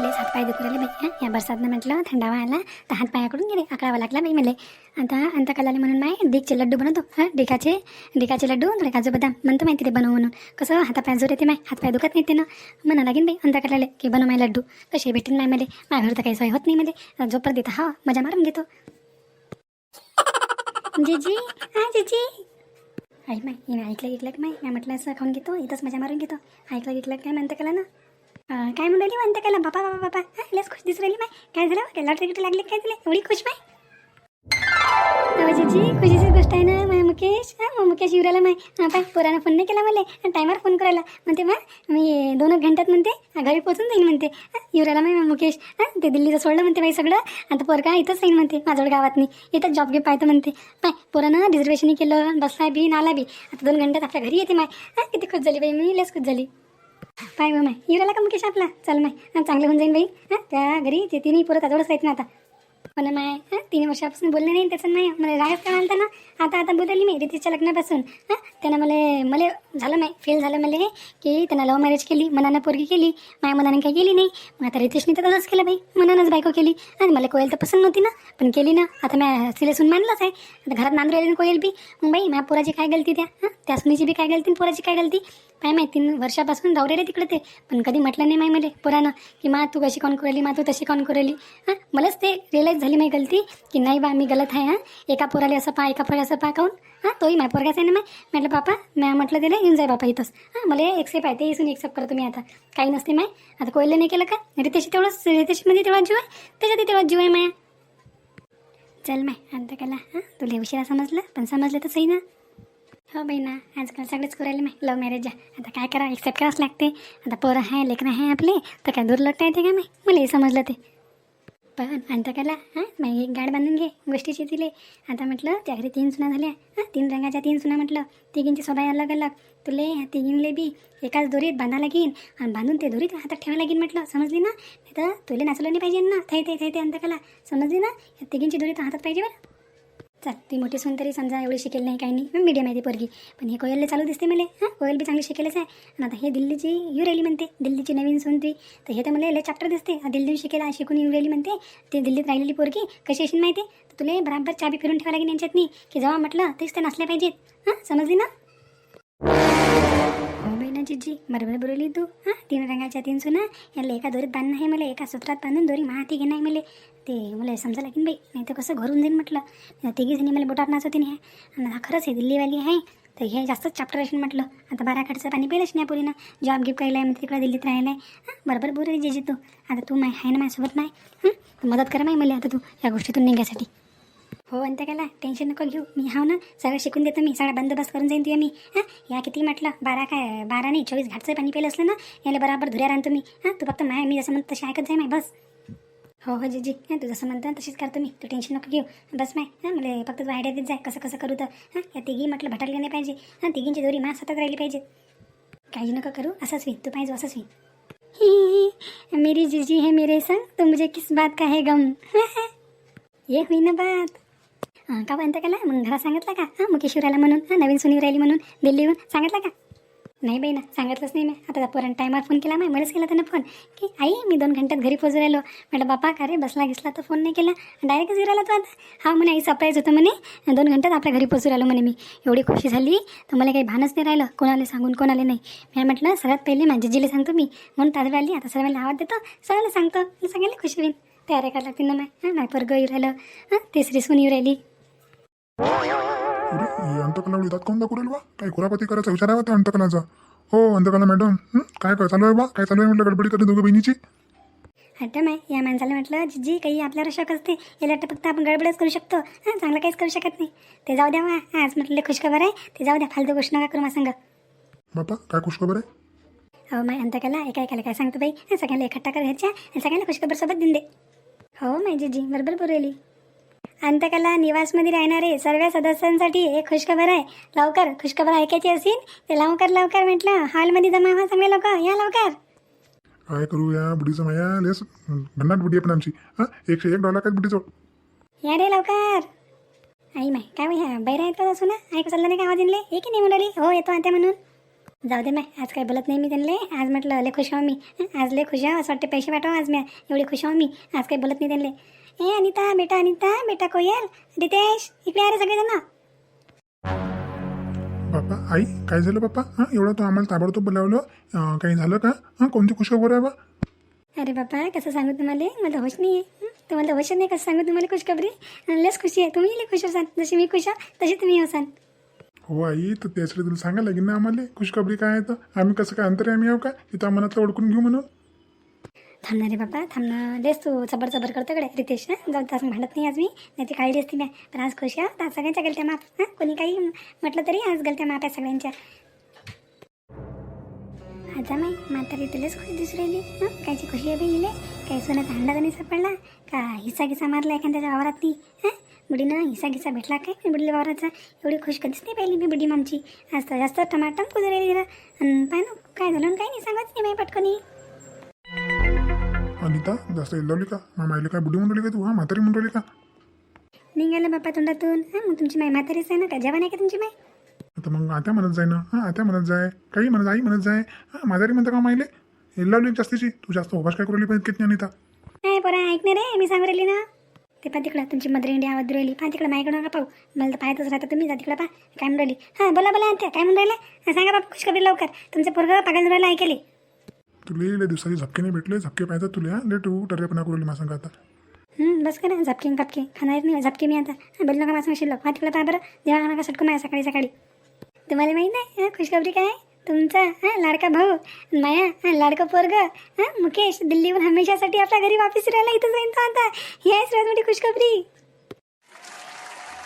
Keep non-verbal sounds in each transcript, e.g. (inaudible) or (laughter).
लेस हातपाय दुखू राहिले बाई या बरसातनं म्हटलं थंडावा आला तर हातपायाकडून गेले अकरावा लागला बाई मला आता अंत कलाले म्हणून माय डिकचे लड्डू बनवतो हां? डिकाचे डिकाचे लड्डू थोडे काजू बदाम म्हणतो माहिती ते बनव म्हणून. कसं हातापाय जोर येते माय हातपाय दुखत नाही ते ना म्हणा लागेल बाई अंत कलाले की बनव माय लड्डू. कसे भेटेन माय मला? माझ्या घरी तर काही सोय होत नाही मला. जोपर्यंत देता हा मजा मारून घेतो. जीजी हा जीजी. आई माय हिने ऐकलं ऐकलं की माय मी म्हटलं असं खाऊन घेतो इथंच मजा मारून घेतो. ऐकलं ऐकलं काय म्हणतं कला ना काय म्हणली म्हणते कला बापा बापा बापा. हा लस खुश दिसू राहिली माय. काय झालं? काय लॉटरी गिटरी लागली काय झाली? एवढी खुश माय? अहो खुशीची गोष्ट आहे ना माय मुकेश? हा मग मुकेश युराला माय. हा, पाय पोरानं फोन नाही केला मला. टायमावर फोन करायला म्हणते मा मी दोन एक घंट्यात म्हणते घरी पोचून जाईन म्हणते. युराला माय मुकेश. हा ते दिल्लीचं सोडलं म्हणते बाई सगळं. आता पोरका इथंच जाईन म्हणते माझ्याजवळ गावात नाही इथंच जॉब घे पाहतो म्हणते. पाय पोरानं रिझर्वेशन केलं बसला बी नाला बी. आता दोन घंट्यात आपल्या घरी येते माय. हा किती खुश झाली बाई मी लस खुश झाली. पाय मग माय? युराला का मुकेश आपला? चल माय. चांगलं होऊन जाईन बाई. हां त्या घरी ते तिन्ही पोरं त्याजवळच आहेत ना आता. पण माय हां तीन वर्षापासून बोलले नाही त्याचं नाही मला राहत का म्हणता ना? आता आता बोलली मी रितीच्या लग्नापासून. हां त्यानं मला मला झालं माय फेल झालं मला हे की त्यानं लव्ह मॅरेज केली मनानं पोरगी केली. माया मनाने काही केली नाही. मग आता रितेशने तर तसंच केलं बाई. मनानंच बायको केली. आणि मला कोयल तर पसंत नव्हती ना. पण केली ना. आता मी सिलेसून मानलंच आहे. आता घरात नांदू राहिली ना कोयल बी. मग बाई माझ्या पोराची काय गलती त्या? हां त्या सुनीची बी काय गलती आणि पोराची काय गलती? काय माहिती तीन वर्षापासून राहू रे तिकडे ते. पण कधी म्हटलं नाही माय मला पोरानं की मा तू कशी कॉन करली मा तू तशी कॉन करली? हां मलाच ते रिअलाईज झाली माझी गलती की नाही बा मी गलत आहे हां? एका पोराला असं पा एका पोराला असं पा काऊन? हां तोही माय पोरगाच आहे ना माय? म्हटलं पापा मॅ म्हटलं त्याला येऊन जाय बापा इथंच. हां मला एक्सेप्ट आहे ते इथून एक्सेप्ट करतो मी आता. काही नसते माय. आता कोयलं नाही केलं का? रितेशी तेवढंच रितेशी म्हणजे तेवढा जीव आहे? त्याच्यात तेवढा जीव आहे माया. चल माय आता कला. हां तुला उशिरा समजलं? पण समजलं तर सही ना. हो बाई ना आजकाल सगळेच करायला माही लव्ह मॅरेज आता काय करा एक्सेप्ट करावंच लागते आता पोरं आहे लेकरं आहे आपले तर काय दूर लटता ते का माय? मलाही समजलं ते. पण अंतकाला हां? मग एक गाड बांधून घे गोष्टीची तिले आता म्हटलं त्या घरी तीन सुना झाल्या. हां? तीन रंगाच्या तीन सुना म्हटलं. तिघींची स्वभाव अलग अलग. तुले ह्या तिघींले बी एकाच दोरीत बांधा लागीन. आणि बांधून ते दोरीत हातात ठेवा लागीन म्हटलं. समजली ना? नाही तर तुले नाचलं नाही पाहिजे ना? थै थै थै ते अंतकला समजली ना? ह्या तिघींची दोरी तर हातात पाहिजे बरं. चल ती मोठी सून तरी समजा एवढी शिकेल नाही काही नाही. मीडियम आहे ती पोरगी. पण हे कोयलला चालू दिसते मला. हां कोयल बी चांगली शिकेलच आहे. आणि आता हे दिल्लीची येऊ राहिली म्हणते. दिल्लीची नवीन सून ती तर हे तर मला लय चॅप्टर दिसते. हा दिल्लीहून शिकेला शिकून येऊ राहिली म्हणते. ते दिल्लीत राहिलेली पोरगी कशी अशी माहिती? तर तुला बराबर चाबी फिरून ठेवा लागेल यांच्यात की जेव्हा म्हटलं तेच ते नसल्या पाहिजेत. हां समजली ना? जिजी बरोबर बोलली तू हां तीन रंगाच्या तीन सुना याला एका दोरीत बांधणं आहे मला एका सूत्रात बांधून दोरी माहाती घेणं आहे मला ते मला समजा की बाई नाही तर कसं घरून जाईन म्हटलं तिघी जणी मला बोटात होती नाही आणि हा खरंच हे दिल्लीवाली आहे तर हे जास्तच चॅप्टर असेल म्हटलं आता बारा खडचं पाणी पेलच नाही पोरीनं जॉब गिफ्ट केला आहे मग तिकडे दिल्लीत राहिलं आहे हां बरोबर बोल जिजी तू आता तू माय आहे ना माझ्यासोबत नाही मदत कर माय मला आता तू या गोष्टीतून निघायसाठी हो अंत केला टेन्शन नको घेऊ. मी हाव ना सगळं शिकून देतो मी. सगळा बंदोबस्त करून जाईन तुझ्या मी. हां? या किती म्हटलं? बारा काय? बारा नाही चोवीस घाटचं पाणी पेलं असलं ना? याला बराबर धुऱ्या राहतो मी हां? तू फक्त माय मी जसं म्हणतो तशी ऐकत जाय माय बस. हो हो जीजी. हां तू जसं म्हणतं तशीच करतो मी तू टेन्शन नको घेऊ. बस माय. हां मला फक्त तू आयडिया देत जाय कसं कसं करू तर. हां? या तिघी म्हटलं भटकले नाही पाहिजे. हां तिघींची दोरी मा सतत राहिली पाहिजे. काळजी नको करू. असंच होईल. तू पाहिजे असंच होईल. मेरी जीजी है मेरे संग. तो मुझे किस बात का है गम? (laughs) ये हुई ना बात. हां का म्हणता केला? मग घरात सांगितलं का? हां मुकेश्वराला म्हणून हां नवीन सुनी राहिली म्हणून दिल्लीहून. सांगितलं का? नाही बाई ना सांगितलंच नाही मी. आता पोरांना टायमावर फोन केला माय मलाच केला त्यानं फोन की आई मी दोन घंट्यात घरी पोहोचू राहिलो म्हटलं बापा का रे बसला घेसला तर फोन नाही केला? डायरेक्टच येऊ राहिला तो आता. हा म्हणे आई सरप्राईज होतं म्हणे. दोन घंट्यात आपल्या घरी पोहोचू राहिलो म्हणे मी. एवढी खुशी झाली? तर मला काही भानच नाही राहिलं. कोणाला सांगून कोणाला नाही. मी म्हटलं सगळ्यात पहिले माझी जिजीला सांगतो मी. म्हणून ताजं आली आता सगळ्यांना आवाज देतो. सगळ्याला सांगतो. मला सगळ्यांना खुशी होईल. तयारी करायला लागतील ना माय. हां माय पोरगं येऊ राहिलं. हां तिसरी सून येऊ राहिली. अरे अंतकला कोण दाखवू राहिलं बा? काही कुरापती करायचा? विचार आहे त्या अंतकलाचा. हो अंतकला मॅडम? काय काय चालू आहे बा? काय चालू आहे म्हटलं गडबडी करते दोघं बहिणीची? हट्ट माय या माणसाला म्हटलं जिजी काही आपल्याला शक असते. याला वाटतं फक्त आपण गडबडच करू शकतो. हां चांगलं काहीच करू शकत नाही. ते जाऊ द्या मा आज म्हटलं खुशखबर आहे. ते जाऊ द्या. फालतू गोष्ट नका करू मा सांग बापा काय खुशखबर आहे? हो माय अंत केला एका एकाला काय सांगतो बाई? सगळ्यांना एकट्टा कर घ्यायच्या आणि सगळ्यांना खुशखबर सोबत देऊन दे. हो माय जिजी. बरोबर बोलली अंतकला निवासमध्ये राहणारे सर्व सदस्यांसाठी एक खुशखबर आहे. लवकर खुशखबर ऐकायची असेल ते लवकर लवकर म्हटलं हॉलमध्ये जमा व्हा सगळे लोक. या लवकर. काय करू या बुडीचं माया? लेस भन्नाट बुडी आहे पण आमची. हां? एकशे एक डॉलर काय बुडीचं या रे लवकर. आई माय काय माहिती बैरा आहेत का सुना? ऐकू चाललं नाही का आवाज इनले? ये की नाही म्हणाली हो येतो आता म्हणून. जाऊ दे माय आज काही बोलत नाही मी त्यांना आज म्हटलं लय खुश आहो मी. हं, आज लय खुश आहो असं वाटते पैसे पाठवा आज मी एवढी खुश आहो मी. आज काही बोलत नाही त्यांना ए अनिता बेटा अनिता बेटा कोयल रितेश इकडे अरे सगळेजण. बाप्पा आई काय झालं बाप्पा हां एवढं तू आम्हाला ताबडतोब बोलावलं. काही झालं का? हां कोणती खुश खबर आहे बा? अरे बापा कसं सांगू तुम्हाला? मला होश नाही आहे तुम्हाला होश नाही कसं सांगू तुम्हाला खुशखबरी? लस खुशी आहे. तुम्ही लय खुश असाल. जशी मी खुश आहे तशी तुम्ही असाल. हो आई तर त्यासाठी तुला सांगायला लागेल ना आम्हाला? खुशखबरी काय आहे तर? आम्ही कसं काय अंतर आम्ही आहो का? इथं मनातलं ओळखून घेऊ म्हणून. थांबणार रे बाबा थांबणं देस तू चबर चबर करतो कडे रितेश जाऊ तास म्हणत नाही आज मी. नाही ती काळी असते मी. पण आज खुश आहे आज सगळ्यांच्या गलत्या माफ हां? कोणी काही म्हटलं तरी आज गलत्या माफ आहे सगळ्यांच्या. आता माही म्हातारी तुलाच खुशी दिसू राहिली हां? कायची खुशी आहे बाई इले काही सोन्याचा हंडा नाही सापडला? का हिस्सा गिसा मारला एखाद्याच्या वावरात नाही हं? बुडीनं हिस्सा गिसा भेटला काय? मी वावराचा? एवढी खुश कधीच नाही पाहिली मी बुडी मामची. आज तर जास्त टमाटम कुजरेली राहिली जरा. आणि पाय ना काय झालं? काही काय नाही सांगत नाही बाई पटकनी. अनिता जास्त इल्लावली का मामा आईला काय बुडी म्हणून राहिली का तू? हां म्हातारी म्हणून राहिली का? निघालं बाप्पा तोंडातून. हां मग तुमची माय म्हातारीच आहे ना का जवान आहे का तुमची माय? आता मग आत्या म्हणत जाय ना. हां आत्या म्हणत जाय. काही म्हणत आई म्हणत जाय. हां म्हातारी म्हणता का माहिले इल्लावली जास्तीची. तू जास्त उभाश काय करू राहिली पाहिजे किती अनिता? नाही पोरा ऐकणार रे मी सांगू राहिली ना? ते पा तिकडं तुमची मदरी इंडिया आवाज राहिली. पा तिकडं माझ्याकडं नका पाहू. मला तर पाहतच राहता तुम्ही. जा तिकडं पा काय म्हणून राहिली? हां बोला बोला त्या काय म्हणून राहिल्या? हां, सांगा बापा खुशखबरी लवकर. तुमचं पोरगं पागल राहिला ऐकले तुला लय दिवसाची झपके नाही भेटले झपके पाहिजे तुला हां? लेट तू टर्रेपणा करू माझ्या संग आता. हं, बस करा झपके कापके खाणार नाही झपके मी आता. हां, बोलू नका माझं शिल्लक. पा तिकडं पा बरं. जेव्हा नका सटकून माझ्या सकाळी सकाळी. तुम्हाला माहीत आहे हां खुशखबरी काय? आहे? तुमचा हां लाडका भाऊ माया हां लाडका पोरग हां मुकेश दिल्लीहून हमेशासाठी आपल्या घरी वापस राहायला इथंच राहीन तो आता. ही आहे सर्वात मोठी खुशखबरी.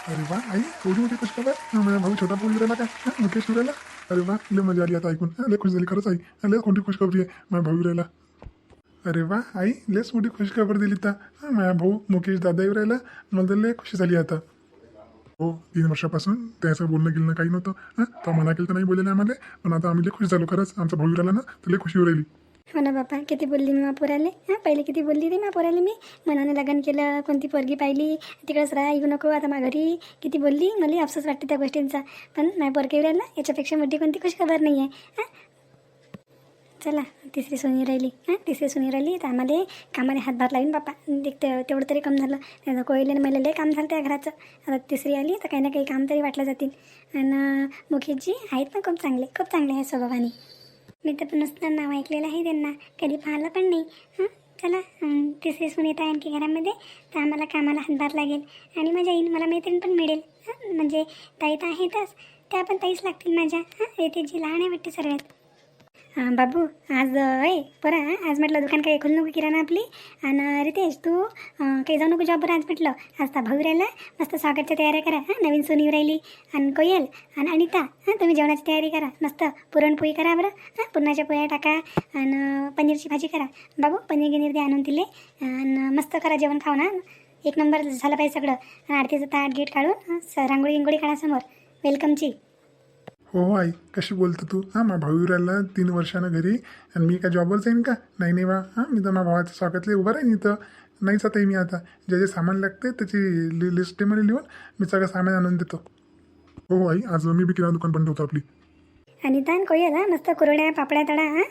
अरे वा आई एवढी मोठी खुश खबर हां, माझा भाऊ छोटा पोरगी राहिला का हां, मुकेश राहिला अरे वा लय मजा आली आता ऐकून. लय खुश झाली खरंच आई. लय कोणती खुशखबरी आहे माझ्या भाऊ राहिला. अरे वा आई लयच मोठी खुशखबर दिली तर माझ्या भाऊ मुकेश दादाही राहिला. मला तर लय खुशी झाली आता. हो तीन वर्षापासून त्याचं बोलणं गेलं काही नव्हतं. हां तर मना केलं तर नाही बोललेलं आम्हाला. पण आता आम्ही लय खुश झालो खरंच. आमचा भाऊ राहिला ना तर लय खुशी राहिली. हो ना बापा किती बोलली मी पोराले हां पहिले किती बोलली रे पोराले मी? मनाने लग्न केलं कोणती पोरगी पाहिली? तिकडंच राहा येऊ नको आता मा घरी किती बोलली? मला अफसोस वाटते त्या गोष्टींचा. पण नाही पोरगी राहिला याच्यापेक्षा मोठी कोणती खुश खबर नाही आहे हां? चला तिसरी सोनी राहिली. हां तिसरी सोनी राहिली. तर आम्हाला कामाने हातभार लावीन बापा. एक ते- तेवढं तरी कम झालं. नाही कोयले मला लय काम झालं त्या घराचं. आता तिसरी आली तर काही ना काही काम तरी वाटलं जातील. आणि मुकेशजी आहेत ना खूप चांगले? खूप चांगले आहे स्वभावाने. मी तर पण नुसतं नाव ऐकलेलं आहे त्यांना. कधी पाहिलं पण नाही. हां? चला तिसरी सून येत आहे आणखी घरामध्ये. तर आम्हाला कामाला हातभार लागेल. आणि मजा येईल मला मैत्रीण पण मिळेल. म्हणजे ताई तर आहेतच. त्या पण ताईच लागतील माझ्या. हां? येते जी लहान आहे वाटते सर्वात. बाबू आज ए परा आज म्हटलं दुकान काही खोल नको किराणा आपली. आणि रितेश तू काही जाऊ नको जॉबवर आज म्हटलं. आज तर भाऊ राहिला मस्त स्वागतच्या तयाऱ्या करा हां नवीन सोनी राहिली आणि कोयल आणि अनिता हां तुम्ही जेवणाची तयारी करा. मस्त पुरणपोळी करा बरं हां पुरणाच्या पोळ्या टाका. आणि पनीरची भाजी करा. बाबू पनीर गिनीर द्या आणून दिले. आणि मस्त करा जेवण खाऊ ना एक नंबर झालं पाहिजे सगळं. आणि आरतीचं ताट गेट काढून रांगोळी गिंगोळी काढा समोर. वेलकमची हो हो आई कशी बोलतो तू? हां मा भाऊ राहिला तीन वर्षानं घरी. आणि मी काय जॉबवर जाईन का? नाही नाही बा हां मी तर माझ्या भावाच्या स्वागतले उभं राहीन इथं. नाहीच आता मी आता. जे जे सामान लागते त्याची लि लिस्टमध्ये लिहून मी सगळं सामान आणून देतो. हो, हो आई आज मी बी किराणा दुकान बंद होतो आपली. आणि कोयल हां मस्त कुरड्या पापड्या तडा हां?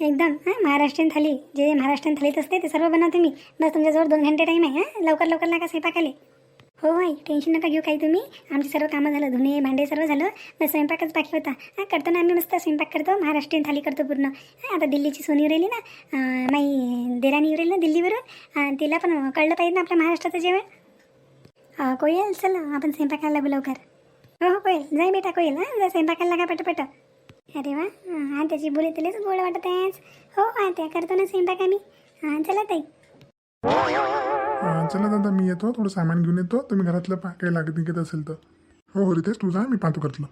एकदम हां महाराष्ट्रीयन थाली. जे महाराष्ट्रीयन थालीत असते ते सर्व बनवते मी बस तुमच्याजवळ दोन घंटे टाईम आहे हां? लवकर लवकर नका स्वयंपाक आले हो आई टेन्शन नका घेऊ काही तुम्ही. आमची सर्व कामं झालं. धुणे भांडे सर्व झालं. बस स्वयंपाकच बाकी होता. हां करतो ना आम्ही मस्त स्वयंपाक करतो. महाराष्ट्रीयन थाली करतो पूर्ण. हां आता दिल्लीची सोनी राहिली ना. माई देराणी राहिली ना दिल्लीवरून. तिला पण कळलं पाहिजे ना आपल्या महाराष्ट्राचं जेवण. कोयल चल आपण स्वयंपाकाला लागू लवकर हो हो कोयल. जाय बेटा कोयल. हां जा स्वयंपाकाला लागा पटपट. अरे वा. हां त्याची बोली तुलाच गोड वाटत आहेच. हो हां त्या करतो ना स्वयंपाक आम्ही. हां चला ताई. चला दादा मी येतो थोडं सामान घेऊन येतो. तुम्ही घरातलं पा काही लागत निघत असेल तर. हो हो रितेश तू जा मी पाहतो करतलं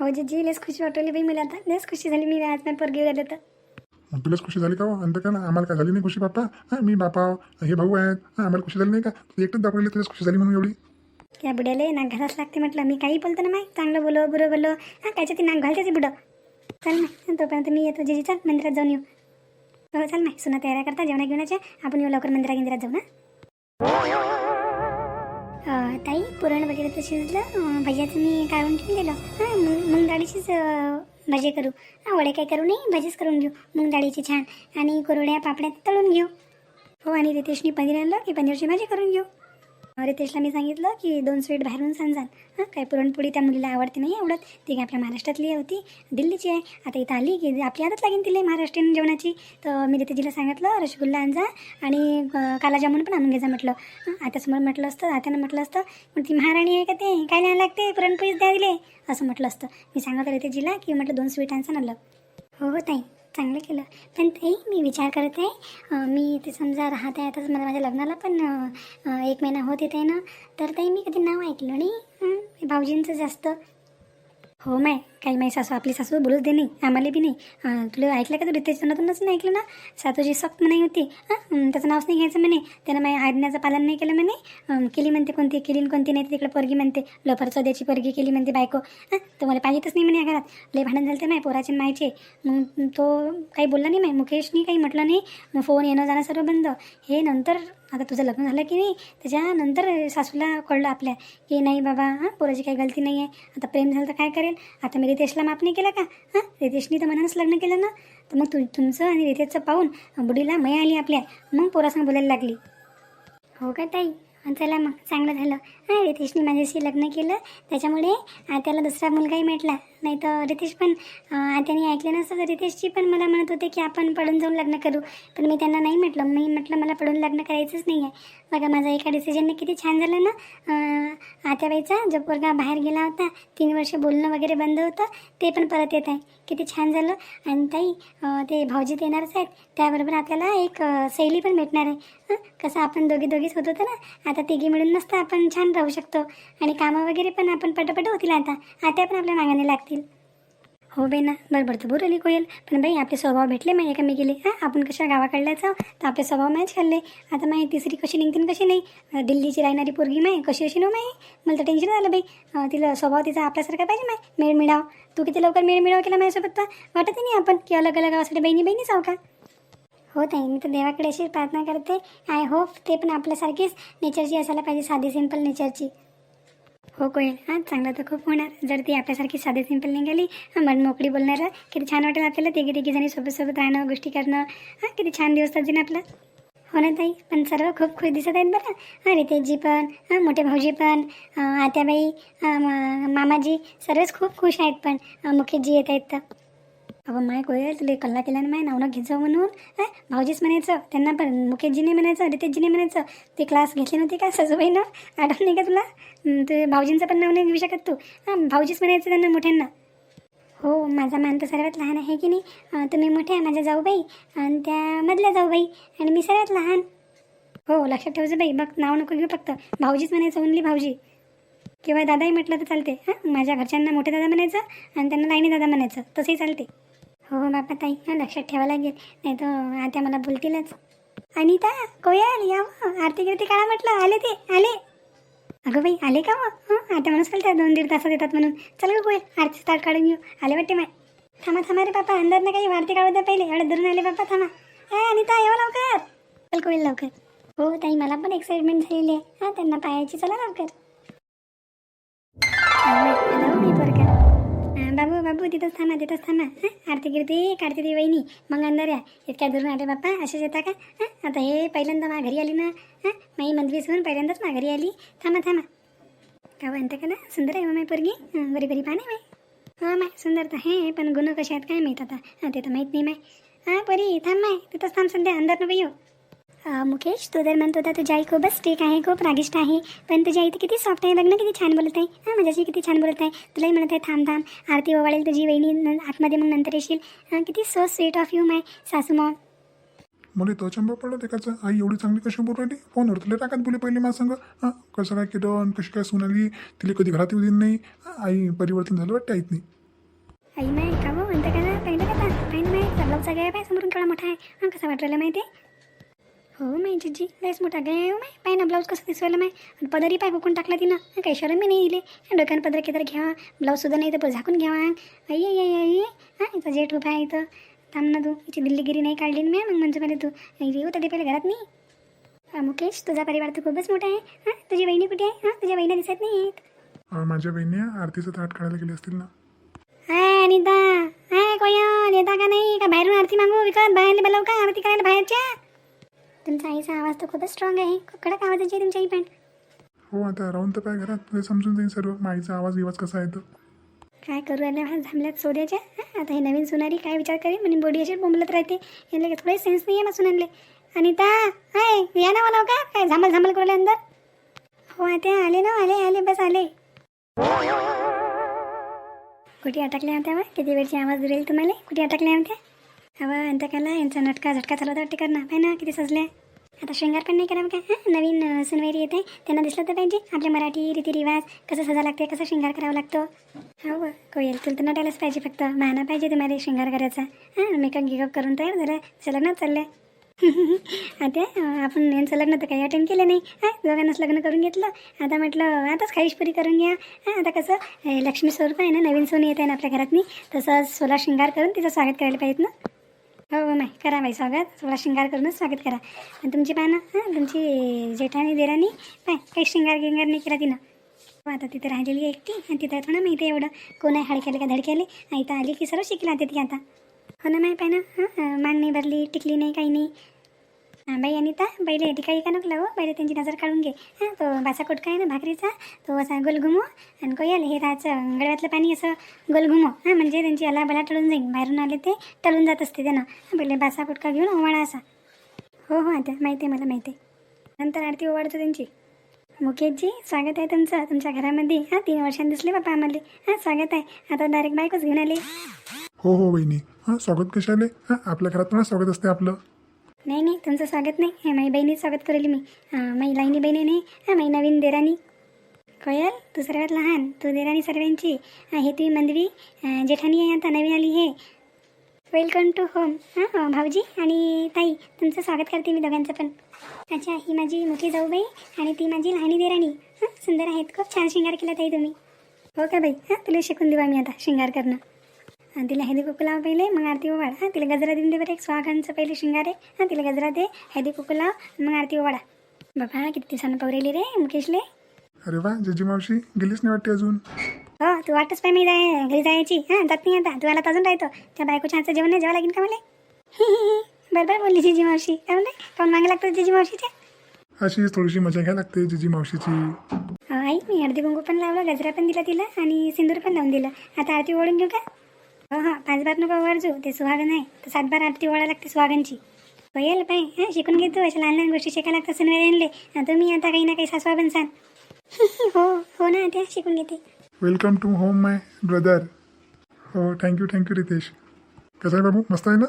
हो जी लेस खुशी वाटवली बाई मला आता. लेस खुशी झाली मी आज माझ्या पोरगी राहिलं तर मग तुलाच खुशी झाली का हो? अंत का ना? आम्हाला काय झाली नाही खुशी बाप्पा? हां मी बापा हे भाऊ आहेत. हां आम्हाला खुशी झाली नाही का? तू एकटंच दाखवली तुलाच खुशी झाली म्हणून एवढी. त्या बुड्याले नाक घालाच लागते म्हटलं. मी काही बोलतो ना माय? चांगलं बोलो बुरं बोलो. हां कायच्या ती नाक घालते ती बुडं. चल ना तोपर्यंत मी येतो. जिजी चल मंदिरात जाऊन येऊ. हो चल ना सुना तयाऱ्या करता जेवणा घेऊनाच्या आपण येऊ लवकर मंदिरा गिंदिरात जाऊ ना ताई पुरण वगैरे तर शिजलं. अं, भज्याचं मी काढून ठेवून दिलं हां मग मग डाळीचीच भजे भजी करू. हां वडे काय करू नाही भजेच करून घेऊ. मग डाळीची छान. आणि कुरड्या पापड्या तळून घेऊ. हो आणि रितेशनी पनीर आणलं की पनीरची भाजी करून घेऊ. रितेशला मी सांगितलं की दोन स्वीट बाहेरून सांजाल हां काय पुरणपोळी त्या मुलीला आवडते नाही आवडत. ती काय आपल्या महाराष्ट्रातली होती. दिल्लीची आहे. आता इथं आली की आपली आदत लागेल तिला महाराष्ट्रीयन जेवणाची. तर मी रितेजीला सांगितलं रसगुल्ला आणजा आणि अं, काला जामून पण आणून घ्यायचा म्हटलं. आत्यासमोर म्हटलं असतं आत्यानं म्हटलं असतं. पण ती महाराणी आहे का ते? काय नाही लागते? पुरणपोळीच द्या दिले असं म्हटलं असतं. मी सांगत रितेजीला की म्हटलं दोन स्वीट आणसा आणलं हो हो ताई. चांगलं केलं. पण ताई मी विचार करत आहे मी ते समजा राहत आहे आता मला माझ्या लग्नाला पण एक महिना होत येते ना तर ताई मी कधी नाव ऐकलं नाही. भाऊजींचं जास्त. हो माय काही माही सासू आपली सासू बोलूच दे नाही आम्हाला बी नाही. तुला ऐकलं का तू? रितेश तोंडातूनच नाही ऐकलं ना? सासूची सक्त नाही होती. हां त्याचं नावच नाही घ्यायचं म्हणे. त्यानं माझ्या आज्ञाचं पालन नाही केलं म्हणे. केली म्हणते कोणती केली कोणती नाही तिकडे पोरगी म्हणते. लफर चौद्याची पोरगी केली म्हणते बायको. हां तर मला पाहिजेतच नाही म्हणे घरात. लय भांडण झालं ते माय पोराचे न मायचे. मग तो काही बोलला नाही माय मुकेशनी काही म्हटलं नाही. मग फोन येणं जाणं सर्व बंद. हे नंतर आता तुझं लग्न झालं की नाही? त्याच्यानंतर सासूला कळलं आपल्या की नाही बाबा हां पोराची काही गलती नाही आहे आता प्रेम झालं तर काय करेल? आता मी रितेशला माफ नाही केला का? हां? रितेशनी तर मनानंच लग्न केलं ना? तर मग तु तुमचं आणि रितेशचं पाहून बुडीला मया आली आपल्या. मग पोरासंग बोलायला लागली. हो का ताई. चला मग. चांगलं झालं. हां रितेशने माझ्याशी लग्न केलं. त्याच्यामुळे आत्याला दुसरा मुलगाही भेटला. नाही तर रितेश पण आत्याने ऐकले ऐकलं नसतं. तर रितेशची पण मला म्हणत होते की आपण पळून जाऊन लग्न करू. पण मी त्यांना नाही म्हटलं. मी म्हटलं मला पळून लग्न करायचंच नाही आहे. बघा माझा एका डिसिजनने किती छान झालं ना? आत्याबाईचा जो पोरगा बाहेर गेला होता तीन वर्ष बोलणं वगैरे बंद होतं ते पण परत येत आहे. किती छान झालं. आणि ताई ते भाऊजीत येणारच आहेत. त्याबरोबर आपल्याला एक सहेली सैली पण भेटणार आहे. कसं आपण दोघी दोघीच होत होतो ना? आता तिघी मिळून नसतं आपण छान राहू शकतो. आणि कामं वगैरे पण आपण पटपट होतील आता. आत्या पण आपल्या मागाने लागतील. हो बेना ना बरोबर तर बोलली कोयल. पण बाई आपले स्वभाव भेटले माही एका मी गेले हां आपण कशा गावाकडल्याचं तर आपले स्वभाव मॅच खाल्ले. आता माही तिसरी कशी निघतील कशी नाही? दिल्लीची राहणारी पोरगी माही कशी अशी नो माही मला तर टेन्शन झालं बाई. तिला स्वभाव तिचा आपल्यासारखा पाहिजे माय. मेळ मिळाव. तू किती लवकर मेळ मिळाव केला माझ्यासोबत तर? वाटत नाही आपण की अलग अलग गावासाठी बहिणी बहिणीच जाऊ का? हो ताई मी तर देवाकडे अशी प्रार्थना करते. आय होप ते पण आपल्यासारखीच नेचरची असायला पाहिजे साधी सिंपल नेचरची हो कोयल. हां चांगलं तर खूप होणार. जर ती आपल्यासारखी साधी सिंपल निघाली मन मोकळी बोलणार. किती छान वाटेल आपल्याला तिघी तिघी जणी सोबत सोबत राहणं गोष्टी करणं. हां किती छान दिवस जातील आपलं. हो ना ताई पण सर्व खूप खुश दिसत आहेत बरं. हां रितेशजी पण हां मोठे भाऊजी पण आत्याबाई मामाजी सर्वच खूप खुश आहेत पण अं, मुकेशजी येत आहेत तर. अगं माय कोयल तुला कल्ला केला ना माय नावनं घेत जाऊ म्हणून. हां भाऊजीच म्हणायचं त्यांना पण मुकेशजीने म्हणायचं रितेशजीने म्हणायचं. ते क्लास घेतले नव्हते का सजूबाईनं आठवण नाही का तुला? ते भाऊजींचं पण नाव नाही घेऊ शकत तू. हां भाऊजीच म्हणायचं त्यांना मोठ्यांना. हो माझा मान तर सर्वात लहान आहे की नाही? तुम्ही मोठे आहे माझ्या जाऊबाई. आणि त्या मधल्या जाऊबाई. आणि मी सर्वात लहान. हो लक्षात ठेवायचं बाई बघ नाव नको घेऊ फक्त. भाऊजीच म्हणायचं ओनली भाऊजी. किंवा दादाही म्हटलं तर चालते. हां माझ्या घरच्यांना मोठे दादा म्हणायचं आणि त्यांना लाईनी दादा म्हणायचं. तसंही चालते. हो हो बापा ताई. हां लक्षात ठेवावं लागेल. नाही तर आता मला बोलतीलच. अनिता कोयल या मग. आरती गिरती काढा म्हटलं. आले ते. आले. अगं बाई आले का मग? हां आता म्हणून चालतात दोन दीड तासात येतात म्हणून. चल गं कोयल आरती स्टार्ट काढून घेऊ आले वाटते माय. थांबा थांबा रे बापा. अंदर ना काही आरती काढू द्या पहिले. एवढं दुरून आले बापा थांबा. ए अनिता येऊ हो लवकर. चल कोयल लवकर. हो ताई मला पण एक्साइटमेंट झालेली आहे. हां त्यांना पायाची चला लवकर. तिथंच थांबा तिथंच थांबा हां? आरती गिरती काढते ती वहिनी मग अंदर या इतक्या दुरून आले बाप्पा असेच येता का? हां? आता हे पहिल्यांदा मा घरी आली ना? हां? माई मंदवी होऊन पहिल्यांदाच मा घरी आली. थांबा थांबा. का म्हणते का ना? सुंदर आहे हो माई माय पोरगी बरी बरी पाणी माय हां हो माय सुंदर तर हे पण गुण कसे आहेत काय माहीत आता? हां ते तर माहीत नाही माय हां परी थांब माय तिथंच थांब सध्या. अंधार नको येऊ. मुकेश तू जर म्हणत होता तुझी आई खूपच स्ट्रिक आहे खूप रागिष्ट आहे. पण तुझी आई तर किती सॉफ्ट आहे लग्न किती छान बोलत आहे. हां माझ्याशी किती छान बोलत आहे. तुलाही म्हणत आहे थांब थांब. आरती ओवाळेल तुझी वहिनी न- आतमध्ये मग नंतर येशील. हां किती so sweet of you my सासू मॉम मला तो चंबा पडला ते काचं आई एवढी चांगली कशी बोलू राहिली? फोनवर तुला टाकत बोले पहिले माझ्या संग हां कसं काय केलं आणि कशी काय सून आली? तिला कधी घरात येऊ दिली नाही. आई परिवर्तन झालं वाटतं आईत नाही. आई माय का म्हणतं का ना? पहिलं का पाहिलं माय? ब्लाऊज सगळ्या पाय समोरून केवढा मोठा आहे. हां कसा वाटलं माहिती आहे? हो माय जिजी लयच मोठा गय हो माय पाय ना ब्लाऊज कसं दिसवायला माय आणि पदरी पाय कुकून टाकला तिनं. काही शरम नाही दिले डोक्यानं पदर केदर घ्यावा ब्लाऊज सुद्धा नाही तर झाकून घ्यावा आई आई आई आई. हां इथं जेठ उभा आहे इथं. थांब ना तू. हिची दिल्लीगिरी नाही काढली मी. मग म्हणजे पहिले तू. येऊ तर ते पहिले घरात नाही मुकेश तुझा परिवार तर खूपच मोठा आहे. हां तुझी वहिनी कुठे आहे? हां तुझ्या वहिनी दिसत नाही आहेत माझ्या बहिणी आरतीचं ताट काढायला गेली असतील ना. हाय अनिता हाय कोयल येता का नाही? का बाहेरून आरती मागू विकत बाहेरले बोलाव का? आरती करायला बाहेरच्या? तुमचा आईचा आवाज तर खूपच स्ट्रॉंग आहे. खूप कडक आवाजाची आहे तुमची आई पण हो आता राहून तर काय घरात. तुला समजून जाईल सर्व. माईचा आवाज विवाज कसा आहे तो काय करू? राहिल्या हा झांबल्यात सोड्याच्या हं? आता हे नवीन सुनारी काय विचार करेल म्हणजे बॉडी अशी बोंबलत राहते. याला थोडे सेन्स नाही आहे ना सुनानले अनिता हाय या ना मला का काय झांबल झांबल करू अंदर? हो आता आले ना आले आले बस आले. कुठे अटकल्या होत्या बा किती वेळची आवाज दुरेल तुम्हाला? कुठे अटकल्या होत्या? हवा अंतकाला यांचा नटका झटका चालू होता वाटते करणं. पाय ना किती सजले. आता शृंगार पण नाही करावं का? हां नवीन अं, येते त्यांना दिसलं तर पाहिजे. आपले मराठी रीतिरिवाज कसं सजा लागते कसं शृंगार करावा लागतो. हो, हो कोयल तुला तर नटायलाच पाहिजे फक्त. माना पाहिजे तुम्हाला शृंगार करायचा. हां मेकअप गिकअप करून तयार झालं. त्याचं चाललं. चाललंय आता आपण यांचं लग्न तर काही अटेंड केलं नाही. हां दोघांनाच लग्न करून घेतलं. आता म्हटलं आताच खाईशपुरी करून घ्या. हां आता कसं लक्ष्मी स्वरूप आहे ना नवीन सोनी येत आहे ना आपल्या घरातनी तसं सोला शृंगार करून तिचं स्वागत करायला पाहिजेत ना. हो हो माय करा बाई स्वागत. सोळा शृंगार करूनच स्वागत करा. आणि तुमची पानं हां तुमची जेठानी देरानी पाय काही शृंगार गिंगार नाही केला तिनं. हो, आता तिथे राहिलेली एकटी आणि तिथं थोडं माहिती आहे एवढं. कोण आहे हडक्याले का धडक्याले आई तर आली की सर्व शिकला ते ती आता. हो ना नाही पाय ना हां मांग नाही भरली टिकली नाही काही नाही. बाई अनिता पहिले ठिकाणी का नको लावू? पहिले त्यांची नजर काढून घे. हां तो बासा कुटका आहे ना भाकरीचा तो असा गोल घुमो आणि कोयल हे राहायचं गळ्यातलं पाणी असं गोल घुमो हां म्हणजे त्यांची अला बला टळून जाईल. बाहेरून आले ते टळून जात असते त्यांना. हां, बासा कोटका घेऊन ओवाळा असा. हो हो आता माहिती आहे मला माहिती आहे. नंतर आरती ओवाळतो त्यांची. मुकेशजी स्वागत आहे तुमचं. तुमच्या घरामध्ये. हां तीन वर्षांनी दिसले बापा आम्हाला. हां स्वागत आहे. आता डायरेक्ट बायकोच घेऊन आले. हो हो बहिणी हां स्वागत कशाले? हां आपल्या घरात पण स्वागत असते आपलं? नाही नाही तुमचं स्वागत नाही. हे माई बहिणीच स्वागत करेल मी. माई लाईनी बहिणी नाही हां माझी नवीन देराणी. कयल तू सर्वात लहान तू देराणी सर्वांची. हे तुम्ही मंदवी जेठानी जेठाणी आहे आता नवीन आली हे वेलकम टू होम हां भाऊजी आणि ताई तुमचं स्वागत करते मी दोघांचं पण. अच्छा ही माझी मोठी जाऊबाई आणि ती माझी लहानी देराणी. हां सुंदर आहेत. खूप छान शृंगार केला ताई तुम्ही. हो का बाई? हां तुला शिकून देऊ आम्ही आता शृंगार करणं. आणि तिला हळदी कुकू लाव पहिले मग आरती ओवाळ हां तिला गजरा देऊन दे बरं एक स्वागतांचं पहिले शृंगार. हां तिला गजरा दे हळदी कुकू लाव मग आरती ओवाळा बाबा किती दिवसानं पवरेली रे मुकेशले. अरे वा जेजी मावशी गेलीच नाही वाटते अजून? हो तू वाटच पाय मी जाय घरी जायची. हां जात नाही आता. तू आला तर अजून राहतो. त्या बायकोच्या हातचं जेवण नाही जेवा लागेल का मला? (laughs) बरोबर बोलली जिजी मावशी. काय म्हणते? कोण मागे लागतं जिजी मावशीच्या? अशी थोडीशी मजा घ्यायला लागते जेजी मावशीची. आई मी हळदी कुंकू पण लावलं गजरा पण दिला तिला आणि सिंदूर पण लावून दिलं. आता आरती ओढून घेऊ का? हो, हो. हा. पाच बार नको वरजू ते सुहागन आहे तर सात बार आरती ओळा लागते सुहागनची कळेल पाय हां शिकून घेतो अशा लहान लहान गोष्टी शिकायला लागतात सुनवाई आणले. आता मी आता काही ना काही सासवा बनसान. (laughs) हो हो ना त्या शिकून घेते. Welcome to home my brother हो thank you thank you Ritesh कसं आहे बाबू? मस्त आहे ना?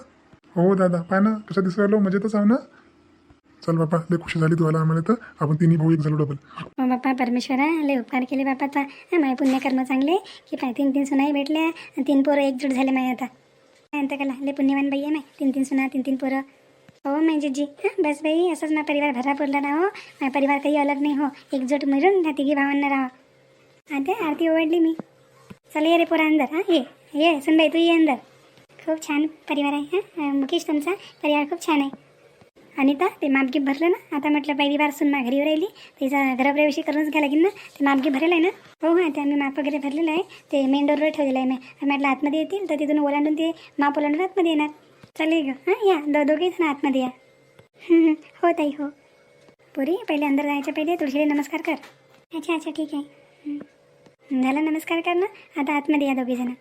हो दादा. पाय ना कसं दिसू राहिलो? मजेतच आहो ना? चल बापा लय खुशी झाली तुम्हाला आम्हाला तर. आपण तिन्ही भाऊ एक झालो डबल हो बाप्पा परमेश्वरा लय उपकार केले बापाचा माय माझे पुण्यकर्म चांगले की पाय तीन तीन सुनाई भेटल्या तीन पोरं एकजूट झाले माय आता. काय अंत कला लय पुण्यवान बाई आहे माय. तीन तीन सुना तीन तीन पोरं. हो माय जी हां बस बाई असंच माझा परिवार भरा पुरला ना हो. माझा परिवार काही अलग नाही हो. एकजूट मिळून त्या तिघी भावांना राहा. आता आरती ओवडली मी. चल ये रे पोरा अंदर. हां ये ये सुन बाई तू ये अंदर. खूप छान परिवार आहे. हां मुकेश तुमचा परिवार खूप छान आहे. अनिता ते मापगी भरलं ना? आता म्हटलं पहिली बार सून माघारी राहिली. तिचा घराप्रवेशी करूनच घ्या लागेल ना? ते मापगी भरेल आहे ना? हो हां ते आम्ही माप वगैरे भरलेलं आहे. ते मेन डोरवर ठेवलेलं आहे मी. म्हटलं आतमध्ये येतील तर तिथून ओलांडून ते माप ओलांडून आतमध्ये येणार. चालेल ग. हां या. दो दोघे ना आतमध्ये या. (laughs) हो ताई हो. पुरी पहिले अंदर जायच्या पहिले. तुळशीला नमस्कार कर. अच्छा अच्छा ठीक आहे. झाला झालं नमस्कार कर ना आता आतमध्ये या दोघीजण